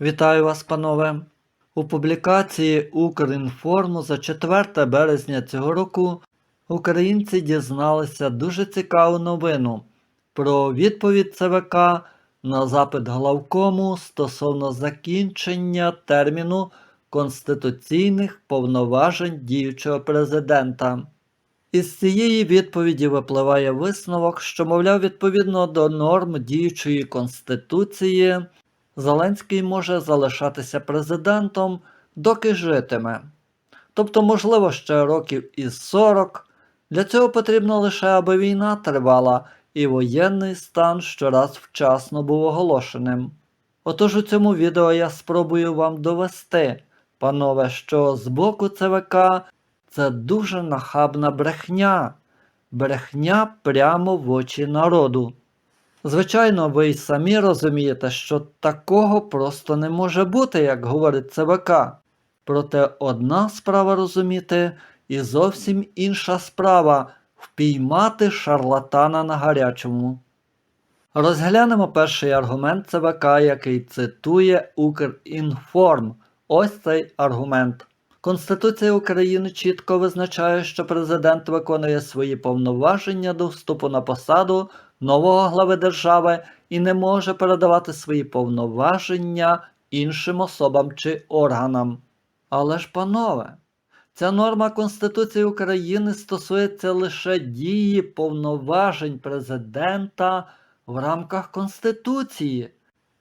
Вітаю вас, панове! У публікації Укрінформу за 4 березня цього року українці дізналися дуже цікаву новину про відповідь ЦВК на запит главкому стосовно закінчення терміну конституційних повноважень діючого президента. Із цієї відповіді випливає висновок, що, мовляв, відповідно до норм діючої конституції. Зеленський може залишатися президентом, доки житиме. Тобто, можливо, ще років із 40. Для цього потрібно лише, аби війна тривала і воєнний стан щораз вчасно був оголошеним. Отож у цьому відео я спробую вам довести, панове, що з боку ЦВК це дуже нахабна брехня, брехня прямо в очі народу. Звичайно, ви й самі розумієте, що такого просто не може бути, як говорить ЦВК. Проте одна справа розуміти, і зовсім інша справа впіймати шарлатана на гарячому. Розглянемо перший аргумент ЦВК, який цитує Укрінформ. Ось цей аргумент. Конституція України чітко визначає, що президент виконує свої повноваження до вступу на посаду нового глави держави і не може передавати свої повноваження іншим особам чи органам. Але ж, панове, ця норма Конституції України стосується лише дії повноважень президента в рамках Конституції,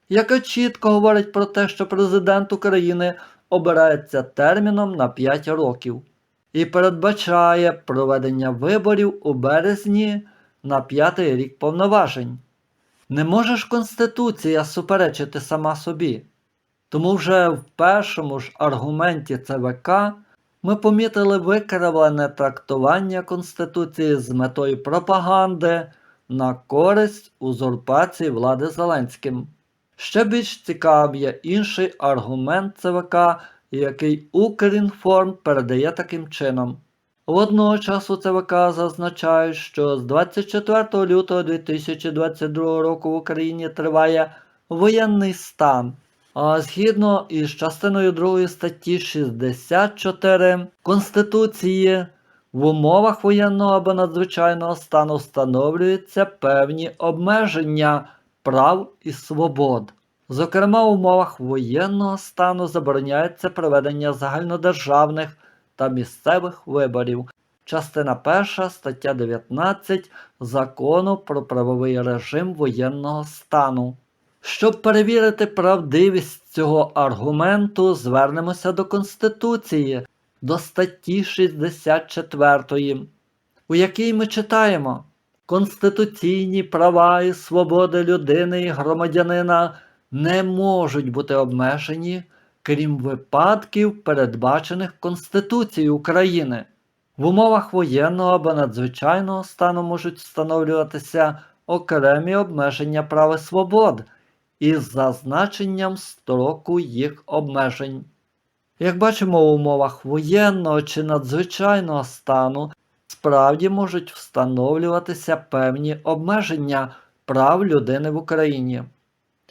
яка чітко говорить про те, що президент України обирається терміном на 5 років і передбачає проведення виборів у березні на п'ятий рік повноважень. Не може ж Конституція суперечити сама собі. Тому вже в першому ж аргументі ЦВК ми помітили викривлене трактування Конституції з метою пропаганди на користь узурпації влади Зеленським. Ще більш цікавим є інший аргумент ЦВК, який Укрінформ передає таким чином. Водночас у ЦВК зазначають, що з 24 лютого 2022 року в Україні триває воєнний стан. А згідно із частиною 2 статті 64 Конституції в умовах воєнного або надзвичайного стану встановлюються певні обмеження прав і свобод. Зокрема, в умовах воєнного стану забороняється проведення загальнодержавних та місцевих виборів. Частина 1 стаття 19 Закону про правовий режим воєнного стану. Щоб перевірити правдивість цього аргументу, звернемося до Конституції, до статті 64, у якій ми читаємо Конституційні права і свободи людини і громадянина не можуть бути обмежені крім випадків, передбачених Конституцією України. В умовах воєнного або надзвичайного стану можуть встановлюватися окремі обмеження прав і свобод із зазначенням строку їх обмежень. Як бачимо, в умовах воєнного чи надзвичайного стану справді можуть встановлюватися певні обмеження прав людини в Україні.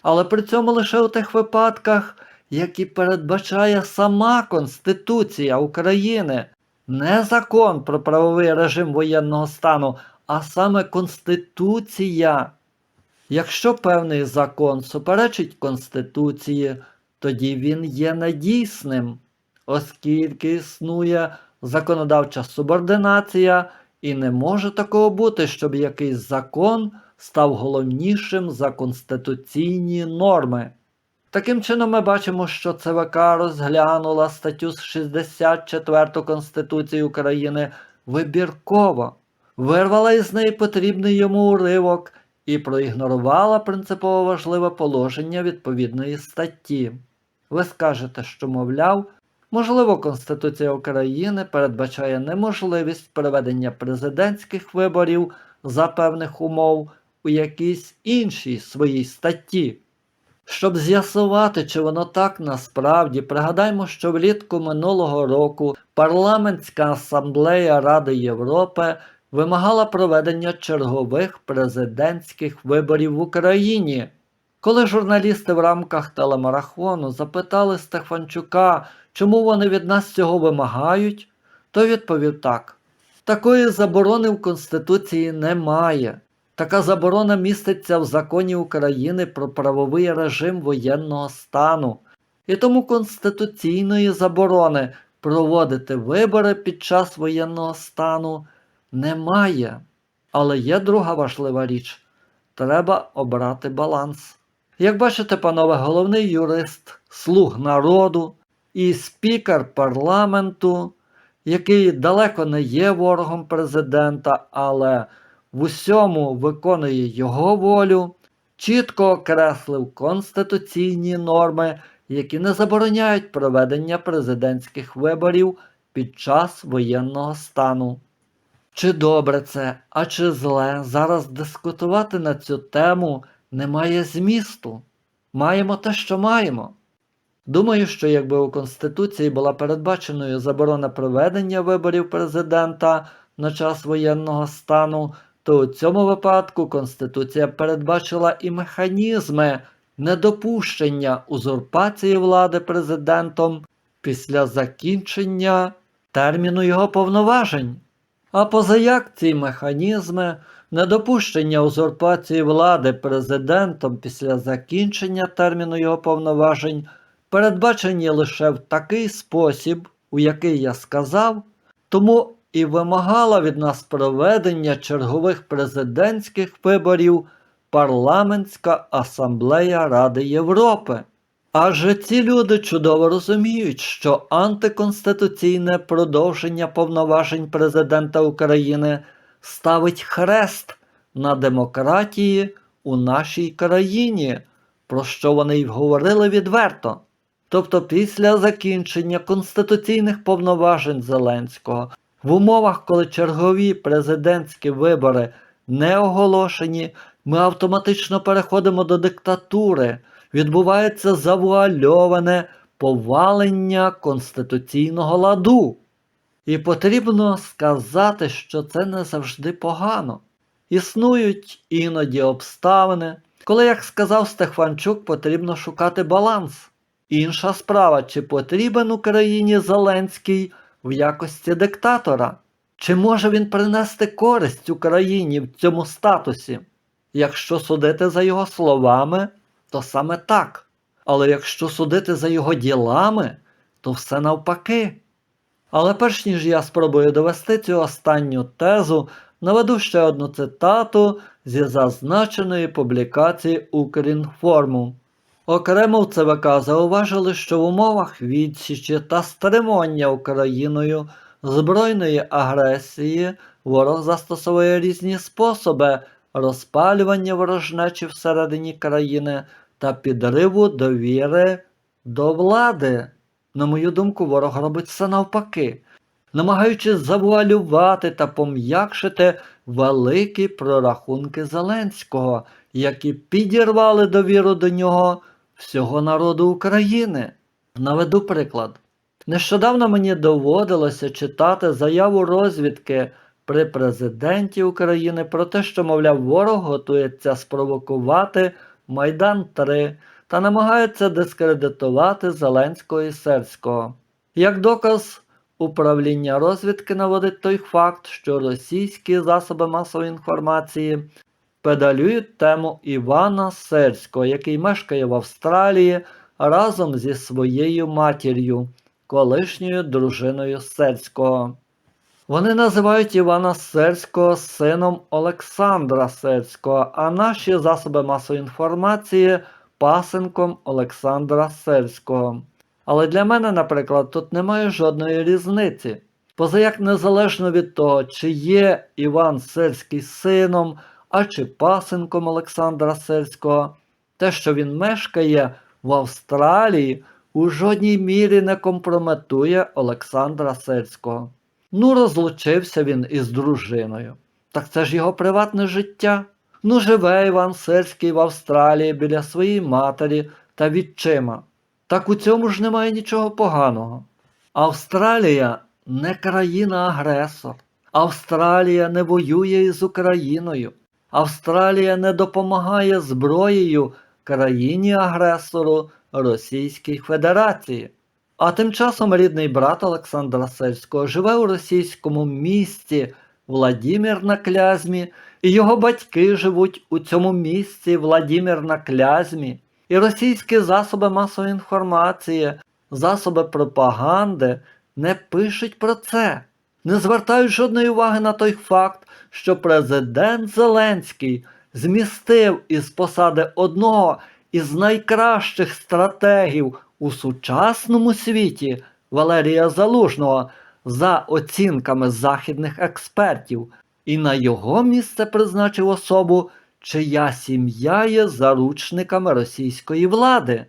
Але при цьому лише у тих випадках, які передбачає сама Конституція України, не закон про правовий режим воєнного стану, а саме Конституція. Якщо певний закон суперечить Конституції, тоді він є недійсним, оскільки існує законодавча субординація, і не може такого бути, щоб якийсь закон став головнішим за конституційні норми. Таким чином, ми бачимо, що ЦВК розглянула статтю 64 Конституції України вибірково, вирвала із неї потрібний йому уривок і проігнорувала принципово важливе положення відповідної статті. Ви скажете, що, мовляв, можливо, Конституція України передбачає неможливість проведення президентських виборів за певних умов у якійсь іншій своїй статті. Щоб з'ясувати, чи воно так насправді, пригадаймо, що влітку минулого року Парламентська асамблея Ради Європи вимагала проведення чергових президентських виборів в Україні. Коли журналісти в рамках телемарафону запитали Стефанчука, чому вони від нас цього вимагають, то відповів так: такої заборони в Конституції немає. Така заборона міститься в законі України про правовий режим воєнного стану, і тому конституційної заборони проводити вибори під час воєнного стану немає. Але є друга важлива річ треба обрати баланс. Як бачите, панове, головний юрист слуг народу і спікер парламенту, який далеко не є ворогом президента, але в усьому виконує його волю, чітко окреслив конституційні норми, які не забороняють проведення президентських виборів під час воєнного стану. Чи добре це, а чи зле, зараз дискутувати на цю тему немає змісту. Маємо те, що маємо. Думаю, що якби у Конституції була передбаченою заборона проведення виборів президента на час воєнного стану, то у цьому випадку Конституція передбачила і механізми недопущення узурпації влади президентом після закінчення терміну його повноважень. А позаяк ці механізми недопущення узурпації влади президентом після закінчення терміну його повноважень передбачені лише в такий спосіб, у який я сказав, тому і вимагала від нас проведення чергових президентських виборів Парламентська асамблея Ради Європи. Адже ці люди чудово розуміють, що антиконституційне продовження повноважень президента України ставить хрест на демократії у нашій країні, про що вони й говорили відверто. Тобто після закінчення конституційних повноважень Зеленського в умовах, коли чергові президентські вибори не оголошені, ми автоматично переходимо до диктатури. Відбувається завуальоване повалення конституційного ладу. І потрібно сказати, що це не завжди погано. Існують іноді обставини, коли, як сказав Стефанчук, потрібно шукати баланс. Інша справа, чи потрібен Україні Зеленський в якості диктатора? Чи може він принести користь Україні в цьому статусі? Якщо судити за його словами, то саме так. Але якщо судити за його ділами, то все навпаки. Але перш ніж я спробую довести цю останню тезу, наведу ще одну цитату зі зазначеної публікації Укрінформу. Окремо в ЦВК зауважили, що в умовах відсічі та стримування Україною збройної агресії ворог застосовує різні способи розпалювання ворожнечі всередині країни та підриву довіри до влади. На мою думку, ворог робить все навпаки, намагаючись завуалювати та пом'якшити великі прорахунки Зеленського, які підірвали довіру до нього всього народу України. Наведу приклад. Нещодавно мені доводилося читати заяву розвідки при президенті України про те, що, мовляв, ворог готується спровокувати Майдан 3 та намагається дискредитувати Зеленського і Серського. Як доказ, управління розвідки наводить той факт, що російські засоби масової інформації педалюють тему Івана Серського, який мешкає в Австралії разом зі своєю матір'ю, колишньою дружиною Серського. Вони називають Івана Серського сином Олександра Серського, а наші засоби масової інформації пасенком Олександра Серського. Але для мене, наприклад, тут немає жодної різниці. Позаяк незалежно від того, чи є Іван Серський сином, а чи пасенком Олександра Серського, те, що він мешкає в Австралії, у жодній мірі не компрометує Олександра Серського. Ну, розлучився він із дружиною. Так це ж його приватне життя. Ну, живе Іван Серський в Австралії біля своєї матері та відчима. Так у цьому ж немає нічого поганого. Австралія не країна-агресор. Австралія не воює із Україною. Австралія не допомагає зброєю країні-агресору Російській Федерації. А тим часом рідний брат Олександра Сельського живе у російському місті Владімір на Клязьмі, і його батьки живуть у цьому місті Владімір на Клязьмі, і російські засоби масової інформації, засоби пропаганди не пишуть про це, не звертають жодної уваги на той факт, що президент Зеленський змістив із посади одного із найкращих стратегів у сучасному світі Валерія Залужного за оцінками західних експертів, і на його місце призначив особу, чия сім'я є заручниками російської влади.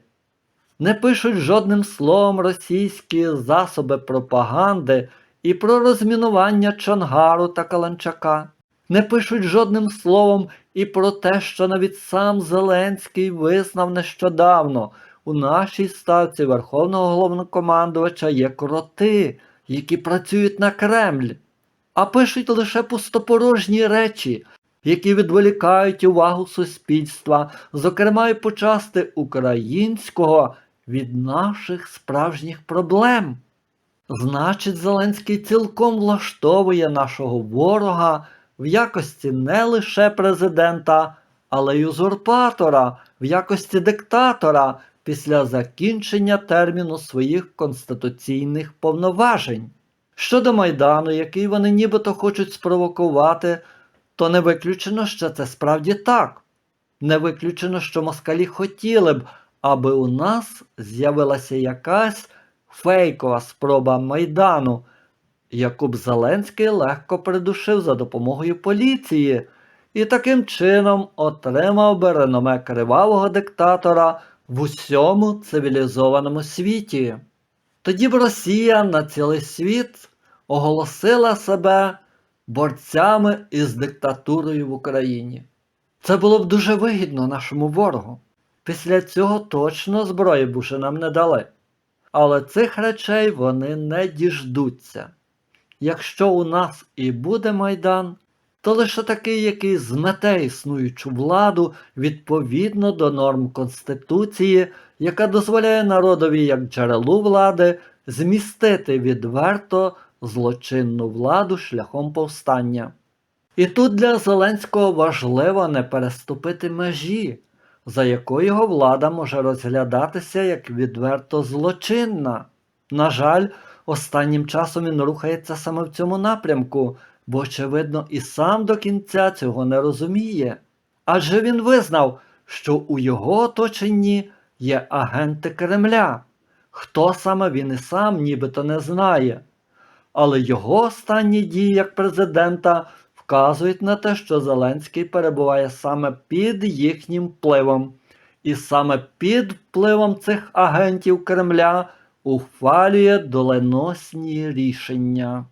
Не пишуть жодним словом російські засоби пропаганди і про розмінування Чонгару та Каланчака. Не пишуть жодним словом і про те, що навіть сам Зеленський визнав нещодавно у нашій ставці Верховного головнокомандувача є кроти, які працюють на Кремль, а пишуть лише пустопорожні речі, які відволікають увагу суспільства, зокрема й почасти українського від наших справжніх проблем. Значить, Зеленський цілком влаштовує нашого ворога в якості не лише президента, але й узурпатора, в якості диктатора після закінчення терміну своїх конституційних повноважень. Щодо Майдану, який вони нібито хочуть спровокувати, то не виключено, що це справді так. Не виключено, що москалі хотіли б, аби у нас з'явилася якась фейкова спроба Майдану, яку б Зеленський легко придушив за допомогою поліції, і таким чином отримав би реноме кривавого диктатора в усьому цивілізованому світі. Тоді б Росія на цілий світ оголосила себе борцями із диктатурою в Україні. Це було б дуже вигідно нашому ворогу. Після цього точно зброї б уже нам не дали. Але цих речей вони не діждуться. Якщо у нас і буде майдан, то лише такий, який змете існуючу владу відповідно до норм Конституції, яка дозволяє народові як джерелу влади змістити відверто злочинну владу шляхом повстання. І тут для Зеленського важливо не переступити межі, за якою його влада може розглядатися як відверто злочинна. На жаль, останнім часом він рухається саме в цьому напрямку, бо, очевидно, і сам до кінця цього не розуміє. Адже він визнав, що у його оточенні є агенти Кремля. Хто саме він і сам нібито не знає. Але його останні дії як президента вказують на те, що Зеленський перебуває саме під їхнім впливом. І саме під впливом цих агентів Кремля ухвалює доленосні рішення.